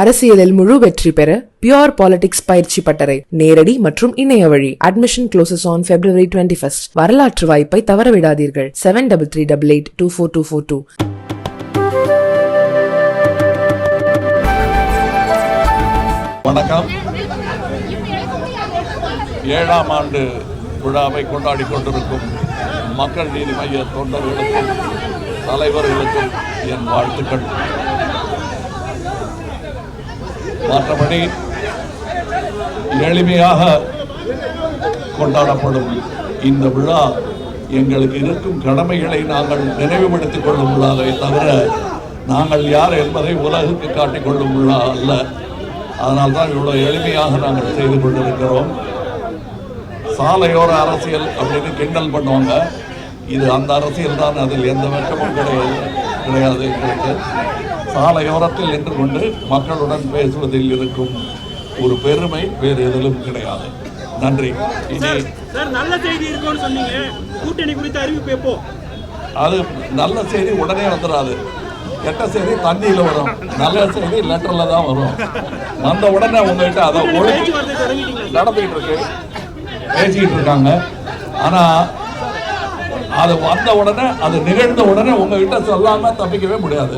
அரசியலில் முழு வெற்றி பெற பியோர் பாலிடிக்ஸ் பயிற்சி பட்டறை நேரடி மற்றும் இணைய வழி. Admission closes on February twenty first வரலாற்று வாய்ப்பை தவறவிடாதீர்கள். Seven double three double eight two four two four two வணக்கம். ஏழாம் ஆண்டு விழாவை கொண்டாடி கொண்டிருக்கும் மக்கள் நீதி மைய தொண்டர்களுக்கும் தலைவர்களுக்கும் என் வாழ்த்துக்கள். மற்றபடி எளிமையாக கொண்டாடப்படும் இந்த விழா எங்களுக்கு இருக்கும் கடமைகளை நாங்கள் நினைவுபடுத்திக் கொள்ளும் விழாவை தவிர நாங்கள் யார் என்பதை உலகுக்கு காட்டிக் கொள்ளும் விழா அல்ல. அதனால்தான் இவ்வளோ எளிமையாக நாங்கள் செய்து கொண்டிருக்கிறோம். சாலையோர அரசியல் அப்படின்னு கிண்டல் பண்ணுவாங்க. இது அந்த அரசியல் தான் அதில் எந்த வெட்கமும் கிடையாது கிடையாது எங்களுக்கு. சாலையோரத்தில் நின்று கொண்டு மக்களுடன் பேசுவதில் இருக்கும் ஒரு பெருமை வேறு எதிலும் கிடையாது. நன்றி. நல்ல செய்தி இருக்கும்னு சொன்னீங்க. கூட்டணி குறித்த அறிவிப்பு எப்போ? அது நல்ல செய்தி உடனே வந்துடாது கெட்ட செய்தி தண்ணியில் வரும். நல்ல செய்தி லெட்டரில் தான் வரும். வந்த உடனே உங்ககிட்ட அதை நடந்துகிட்டு இருக்கு. பேசிக்கிட்டு இருக்காங்க. ஆனா அது வந்த உடனே அது நிகழ்ந்த உடனே உங்ககிட்ட சொல்லாம தப்பிக்கவே முடியாது.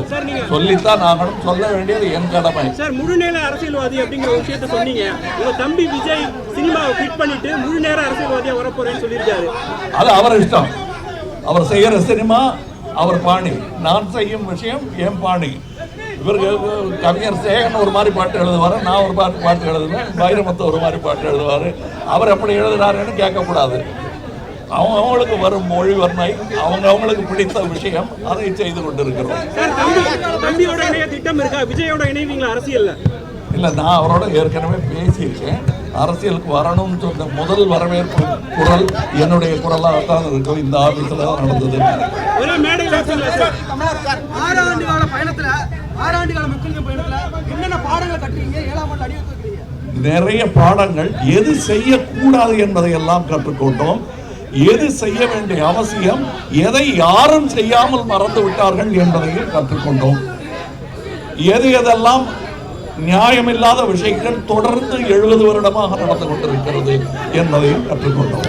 சொல்லித்தான் நாங்களும் சொல்ல வேண்டியது என் கடமை. சார் முழு நேர அரசியல்வாதி அப்படிங்கிற ஒரு விஷயத்த சொன்னீங்க. உங்க தம்பி விஜய் சினிமாவை ஃபிட் பண்ணிட்டு முழு நேர அரசியல்வாதியா வரப்போறேன்னு சொல்லியிருக்காரு. அது அவர் இஷ்டம். அவர் செய்யற சினிமா அவர் பாணி. நான் செய்யும் விஷயம் என் பாணி. இவருக்கு கவிஞர் சேகன் ஒரு மாதிரி பாட்டு எழுதுவார் நான் ஒரு பாட்டு பாட்டு எழுதுவேன் வைரமுத்து ஒரு மாதிரி பாட்டு எழுதுவார். அவர் எப்படி எழுதுறாருன்னு கேட்கக்கூடாது. அவங்க அவங்களுக்கு வரும் மொழி வர்ணை அவங்க அவங்களுக்கு பிடித்த விஷயம் அதை செய்து கொண்டிருக்கிறோம். திட்டம் இருக்கா? விஜயோட இணைவீங்களா? அரசியல்ல? இல்லை நான் அவரோட ஏற்கனவே பேசியிருக்கேன். அரசியலுக்கு வரணும்னு சொன்ன முதல் வரவேற்பு குரல் என்னுடைய குரலாக தான் இருக்கும் இந்த ஆபீஸில் தான் நடந்தது. ஆறாண்டு கால பயணத்துல ஆறாண்டு கால மக்களின் பயணத்துல என்னென்ன பாடங்களை கட்டுறீங்க ஏழாம் ஆண்டு அடி வைக்கிறீங்க நிறைய பாடங்கள் எது செய்யக்கூடாது என்பதை எல்லாம் கற்றுக்கொண்டோம். எது செய்ய வேண்டிய அவசியம் எதை யாரும் செய்யாமல் மறந்து விட்டார்கள் என்பதையும் கற்றுக்கொண்டோம். எது எதெல்லாம் நியாயமில்லாத விஷயங்கள் தொடர்ந்து எழுபது வருடமாக நடந்து கொண்டிருக்கிறது என்பதையும் கற்றுக்கொண்டோம்.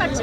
கட்சி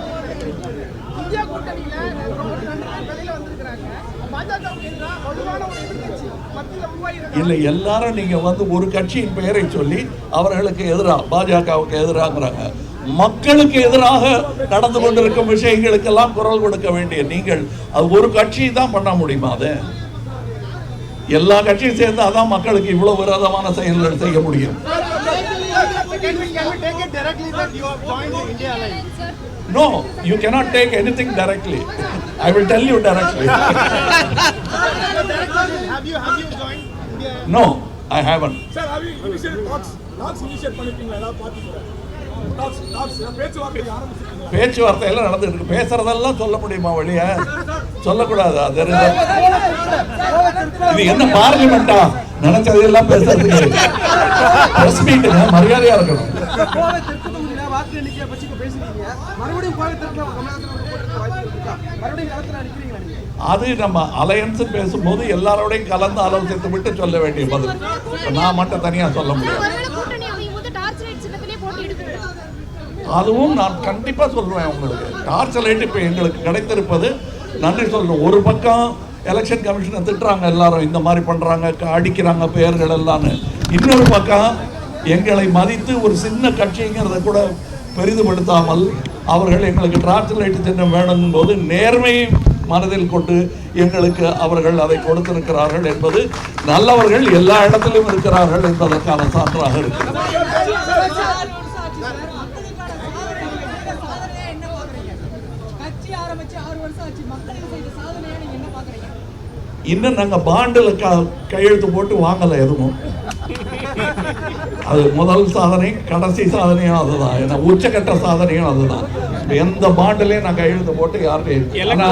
India கூட்டணியில இல்லை எல்லாரும் நீங்க வந்து ஒரு கட்சியின் பெயரை சொல்லி அவர்களுக்கு எதிராக பாஜகவுக்கு எதிராங்கிறாங்க மக்களுக்கு எதிராக நடந்து கொண்டிருக்கும் விஷயங்களுக்கெல்லாம் குரல் கொடுக்க வேண்டிய நீங்கள் அது ஒரு கட்சி தான் பண்ண முடியுமா அது? எல்லா கட்சியும் சேர்ந்து அதான் மக்களுக்கு இவ்வளவு விரோதமான செயல்கள் செய்ய முடியும். No you cannot take anything directly. I will tell you directly. Have you have you joined? India? no i haven't. Sir have you initiated talks talks initiate பண்ணிருக்கீங்களா? ஏதாவது பார்ட்டி கூட talks talks பேச்சுவார்த்தை ஆரம்பிச்சிருக்கீங்களா பேச்சுவார்த்தை எல்லாம் நடந்துட்டு இருக்கு. பேசுறதெல்லாம் சொல்ல முடியுமா வழிய சொல்லக்கூடாது? அது இது என்ன பார்லிமெண்டா? நினைச்சதெல்லாம் பேசுறதுக்கு. மரியாதையா இருக்கணும். பேசுறீங்க மறுபடியும் மறுபடியும் களத்துல அது நம்ம அலையன்ஸ் பேசும்போது எல்லாரோடையும் கலந்து ஆலோசித்து விட்டு சொல்ல வேண்டிய பதில். நான் மட்டும் தனியா சொல்ல முடியாது. அதுவும் நான் கண்டிப்பாக சொல்லுவேன் உங்களுக்கு. டார்ச் லைட் இப்போ எங்களுக்கு கிடைத்திருப்பது நன்றி சொல்றேன். ஒரு பக்கம் எலெக்ஷன் கமிஷனை திட்டுறாங்க எல்லாரும் இந்த மாதிரி பண்ணுறாங்க அடிக்கிறாங்க பெயர்கள் எல்லாம்னு. இன்னொரு பக்கம் எங்களை மதித்து ஒரு சின்ன கட்சிங்கிறத கூட பெரிதுபடுத்தாமல் அவர்கள் எங்களுக்கு டார்ச் லைட் சின்னம் வேணும் போது நேர்மையை மனதில் கொண்டு எங்களுக்கு அவர்கள் அதை கொடுத்திருக்கிறார்கள் என்பது நல்லவர்கள் எல்லா இடத்திலும் இருக்கிறார்கள் என்பதற்கான சான்றாக இருக்கிறது. இன்னும் நாங்கள் பாண்டில் க கையெழுத்து போட்டு வாங்கலை எதுவும். அது முதல் சாதனை கடைசி சாதனையும் அதுதான். ஏன்னா உச்சக்கட்ட சாதனையும் அதுதான். எந்த பாண்டிலையும் நான் கையெழுத்து போட்டு யார்கிட்டையும்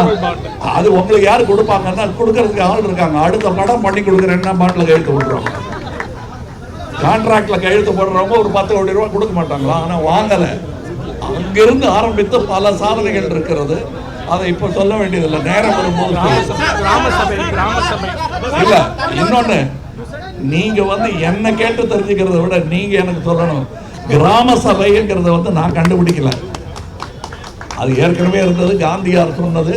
அது உங்களுக்கு யார் கொடுப்பாங்கன்னா கொடுக்கறதுக்கு ஆள் இருக்காங்க. அடுத்த படம் பண்ணி கொடுக்குறேன்னா பாண்டில் கையெழுத்து போட்டுருவாங்க? கான்ட்ராக்ட்ல கையெழுத்து போடுறவங்க ஒரு பத்து கோடி ரூபாய் கொடுக்க மாட்டாங்களா? ஆனா வாங்கல. அங்கிருந்து ஆரம்பித்து பல சாதனைகள் இருக்கிறது. அதை இப்ப சொல்ல வேண்டியதில்லை. நேரம் வரும்போது இல்ல இன்னொன்னு நீங்க வந்து என்ன கேட்டு தெரிஞ்சுக்கிறத விட நீங்க எனக்கு சொல்லணும். கிராம சபைங்கிறத வந்து நான் கண்டுபிடிக்கல. அது ஏற்கனவே இருந்தது காந்தியார் சொன்னது.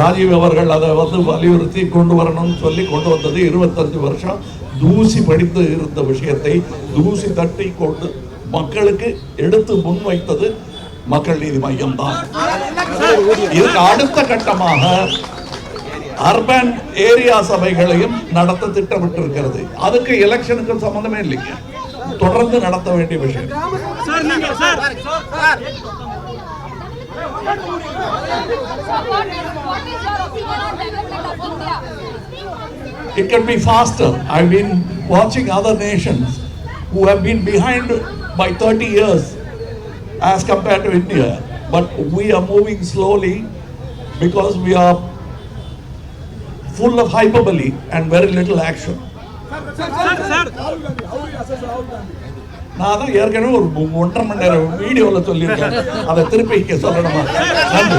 ராஜீவ் அவர்கள் அதை வந்து வலியுறுத்தி கொண்டு வரணும்னு சொல்லி கொண்டு வந்தது இருபத்தஞ்சு வருஷம். தூசி படித்து இருந்த விஷயத்தை தூசி தட்டி கொண்டு மக்களுக்கு எடுத்து முன்வைத்தது மக்கள் நீதி மையம் தான் இதுக்கு அடுத்த கட்டமாக அர்பன் ஏரியா சபைகளையும் நடத்த திட்டமிட்டிருக்கிறது அதுக்கு எலெக்ஷனுக்கு சம்பந்தமே இல்லைங்க தொடர்ந்து நடத்த வேண்டிய விஷயம் சார் நீங்க sir What is, what is your opinion on development of India? It can be faster. I've been watching other nations who have been behind by 30 years as compared to India. But we are moving slowly because we are full of hyperbole and very little action. நான் தான் ஏற்கனவே ஒரு ஒன்றரை மணி நேரம் வீடியோவில் சொல்லியிருக்கேன். அதை திருப்பி சொல்லணுமா? நன்றி.